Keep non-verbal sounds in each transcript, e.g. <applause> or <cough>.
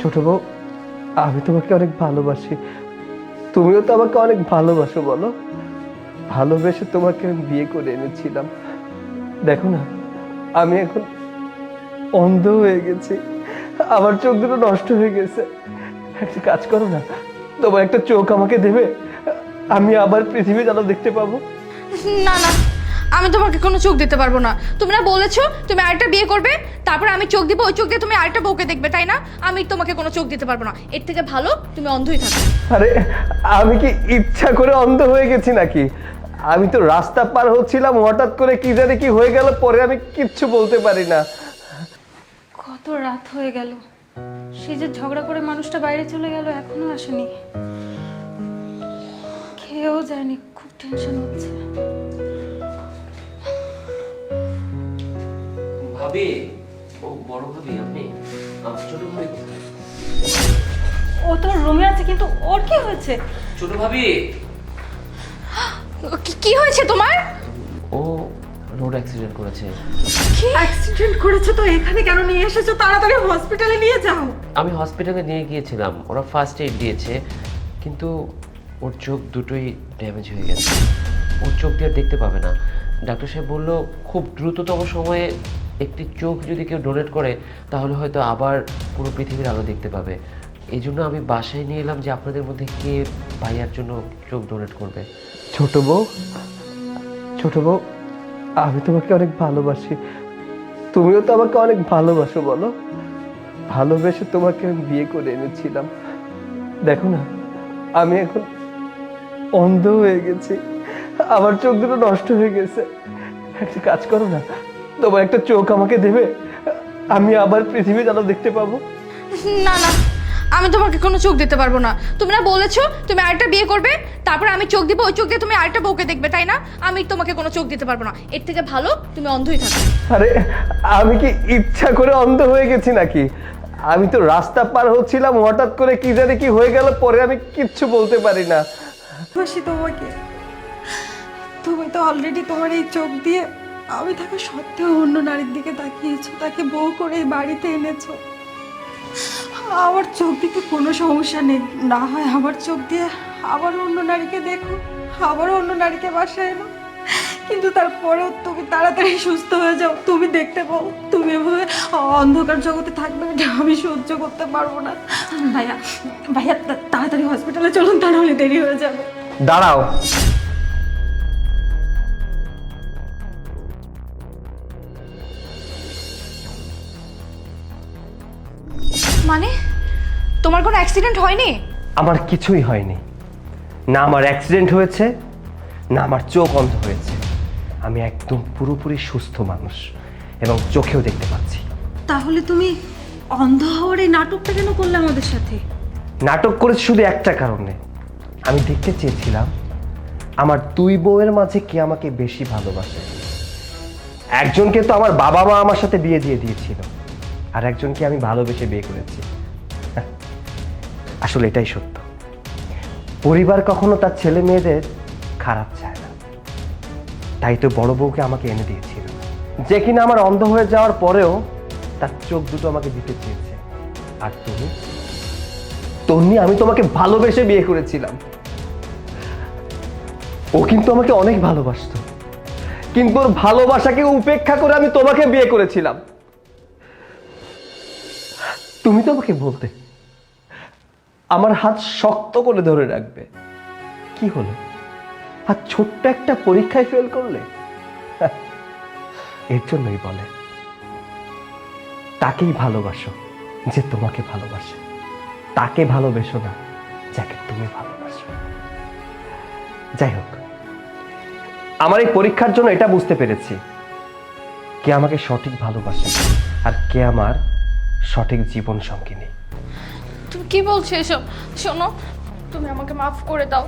ছোট বউ, আমি তোমাকে অনেক ভালোবাসি। তুমিও তো আমাকে অনেক ভালোবাসো বলো। ভালোবেসে তোমাকে আমি বিয়ে করে এনেছিলাম। দেখো না, আমি এখন অন্ধ হয়ে গেছি। আমার চোখ দুটো নষ্ট হয়ে গেছে। একটা কাজ করো না, তোমার একটা চোখ আমাকে দেবে। আমি আবার পৃথিবী যেন দেখতে পাবো। না না। আমি তোমাকে কোনো চোখ দিতে পারব না। তুমি না বলেছ তুমি আরেকটা বিয়ে করবে তারপর আমি চোখ দিব ওই চোখ দিয়ে তুমি আরেকটা বউকে দেখবে তাই না? আমি তোমাকে কোনো চোখ দিতে পারব না। এর থেকে ভালো তুমি অন্ধই থাকো। আরে আমি কি ইচ্ছা করে অন্ধ হয়ে গেছি নাকি? আমি তো রাস্তা পার হচ্ছিলাম হঠাৎ করে কি জানি কি হয়ে গেল পরে আমি কিচ্ছু বলতে পারি না। কত রাত হয়ে গেল। সে যে ঝগড়া করে মানুষটা বাইরে চলে গেল এখনও আসেনি। খেয়েও যায়নি খুব টেনশন হচ্ছে। ভাবি ও বড় ভাবি আপনি? ছোট ভাবি কোথায়? ও তো রুমে আছে কিন্তু ওর কি হয়েছে? ছোট ভাবি! কি- কি হয়েছে তোমার? ও রোড অ্যাক্সিডেন্ট করেছে। কি? অ্যাক্সিডেন্ট করেছে তো এখানে কেন নিয়ে এসেছ? তাড়াতাড়ি হসপিটালে নিয়ে যাও। আমি হসপিটালে নিয়ে গিয়েছিলাম ওরা ফার্স্ট এইড দিয়েছে কিন্তু ওর চোখ দুটোই ড্যামেজ হয়ে গেছে। ওর চোখ দিয়ে আর দেখতে পাবে না। ডাক্তার সাহেব বলল খুব দ্রুততম সময়ে একটি চোখ যদি কেউ ডোনেট করে, তাহলে হয়তো আবার পুরো পৃথিবীর আলো দেখতে পাবে। এই জন্য আমি বাসায় নিয়ে এলাম যে আপনাদের মধ্যে কে ভাইয়ার জন্য চোখ ডোনেট করবে। ছোট বউ? ছোট বউ, আমি তোমাকে অনেক ভালোবাসি। তুমিও তো আমাকে অনেক ভালোবাসো, বলো। ভালোবেসে তোমাকে আমি বিয়ে করে এনেছিলাম। দেখো না, আমি এখন অন্ধ হয়ে গেছি। আমার চোখ দুটো নষ্ট হয়ে গেছে। একটা কাজ করো না তোমার একটা চোখ আমাকে দেবে আমি আবার পৃথিবী যেন দেখতে পাবো। না না আমি তোমাকে কোনো চোখ দিতে পারব না। তুমি না বলেছ তুমি আরেকটা বিয়ে করবে তারপর আমি চোখ দিব ওই চোখ দিয়ে তুমি আরেকটা বউকে দেখবে তাই না? আমি তোমাকে কোনো চোখ দিতে পারব না। এর থেকে ভালো তুমি অন্ধই থাকো। আরে আমি কি ইচ্ছা করে অন্ধ হয়ে গেছি নাকি? আমি তো রাস্তা পার হচ্ছিলাম হঠাৎ করে কি জানি কি হয়ে গেল পরে আমি কিচ্ছু বলতে পারি না। তোমাকে? তুমি তো অলরেডি তোমার এই চোখ দিয়ে আমি থাকা সত্ত্বেও অন্য নারীর দিকে তাকিয়েছো, তাকে বউ করে বাড়িতে এনেছো। আমার চোখ দিকে কোনো সমস্যা নেই। না হয় আমার চোখ দিয়ে আবার অন্য নারীকে দেখো, আবার অন্য নারীকে বাসায় এলো কিন্তু তারপরেও তুমি তাড়াতাড়ি সুস্থ হয়ে যাও। তুমি দেখতে পাও, তুমি এভাবে অন্ধকার জগতে থাকবে এটা আমি সহ্য করতে পারব না। ভাইয়া ভাইয়া, তাড়াতাড়ি হসপিটালে চলুন তা নাহলে দেরি হয়ে যাবে। দাঁড়াও। মানে? তোমার কোনো অ্যাক্সিডেন্ট হয়নি? আমার কিছুই হয়নি। না আমার অ্যাক্সিডেন্ট হয়েছে না আমার চোখ অন্ধ হয়েছে। আমি একদম পুরোপুরি সুস্থ মানুষ এবং চোখেও দেখতে পাচ্ছি। তাহলে তুমি অন্ধ হওয়ার এই নাটকটা কেন করলে আমাদের সাথে? নাটক করেছি শুধু একটা কারণে। আমি দেখতে চেয়েছিলাম আমার দুই বউয়ের মাঝে কে আমাকে বেশি ভালোবাসে। একজনকে তো আমার বাবা মা আমার সাথে বিয়ে দিয়ে দিয়েছিল। আর একজনকে আমি ভালোবেসে বিয়ে করেছি। আসলে এটাই সত্য। পরিবার কখনো তার ছেলে মেয়েদের খারাপ চায় না। তাই তো বড় বউকে আমাকে এনে দিয়েছিল। যে কিনা আমার অন্ধ হয়ে যাওয়ার পরেও তার চোখ দুটো আমাকে দিতে চেয়েছে। আর তুমি? তন্নি, আমি তোমাকে ভালোবেসে বিয়ে করেছিলাম। ও কিন্তু আমাকে অনেক ভালোবাসতো। কিন্তু ওর ভালোবাসাকে উপেক্ষা করে আমি তোমাকে বিয়ে করেছিলাম। তুমি তো আমাকে বলতে। আমার হাত শক্ত করে ধরে রাখবে। কি হলো? আর ছোট্ট একটা পরীক্ষায় ফেল করলে? এর জন্যই বলে। তাকেই ভালোবাসো যে তোমাকে ভালোবাসে। তাকে ভালোবেসো না যাকে তুমি ভালোবাসো। যাই হোক, আমার এই পরীক্ষার জন্য এটা বুঝতে পেরেছি। কে আমাকে সঠিক ভালোবাসে আর কে আমার সঠিক জীবন সঙ্গিনী। তুমি কি বলছো এসব? শোনো তুমি আমাকে মাফ করে দাও।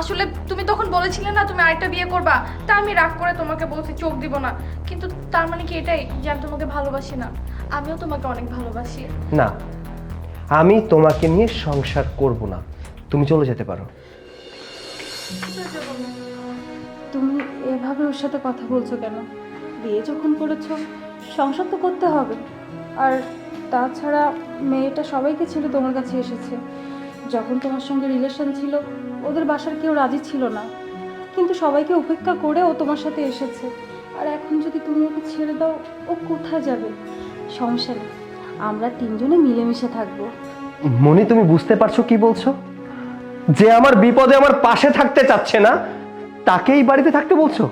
আসলে তুমি তখন বলেছিলে না তুমি আরেকটা বিয়ে করবা? তা আমি রাগ করে তোমাকে বলছি চোখ দিব না। কিন্তু তার মানে কি এটাই যে আমি তোমাকে ভালোবাসি না? আমিও তোমাকে অনেক ভালোবাসি। না আমি তোমাকে নিয়ে সংসার করব না। তুমি চলে যেতে পারো। তুমি এভাবে ওর সাথে কথা বলছো কেন? বিয়ে যখন করেছ সংসার তো করতে হবে। আর তাছাড়া মেয়েটা সবাইকে ছেড়ে তোমার কাছে এসেছে। যখন তোমার সঙ্গে রিলেশন ছিল ওদের বাসার কেউ রাজি ছিল না। কিন্তু সবাইকে উপেক্ষা করে ও তোমার সাথে এসেছে। আর এখন যদি তুমি ওকে ছেড়ে দাও ও কোথায় যাবে? সমস্যা নেই। আমরা তিনজনে মিলেমিশে থাকব। মনি তুমি বুঝতে পারছ কি বলছো? যে আমার বিপদে আমার পাশে থাকতে চাচ্ছে না তাকেই বাড়িতে থাকতে বলছো?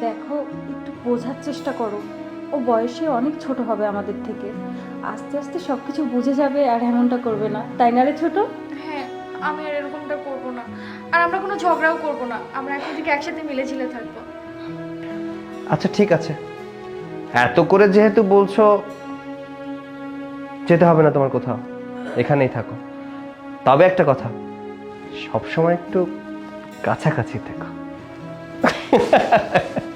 দেখো একটু বোঝার চেষ্টা করো। ও বয়সে অনেক ছোট হবে আমাদের থেকে। আস্তে আস্তে সব কিছু বুঝে যাবে আর এমনটা করবে না। তাই না রে ছোট? হ্যাঁ আমি আর এরকমটা করব না। আর আমরা কোনো ঝগড়াও করব না। আমরা এখন থেকে একসাথে মিলেঝিলে থাকব। আচ্ছা ঠিক আছে। এত করে যেহেতু বলছো যেতে হবে না তোমার কোথাও। এখানেই থাকো। তবে একটা কথা সবসময় একটু কাছাকাছি থেকো। <laughs>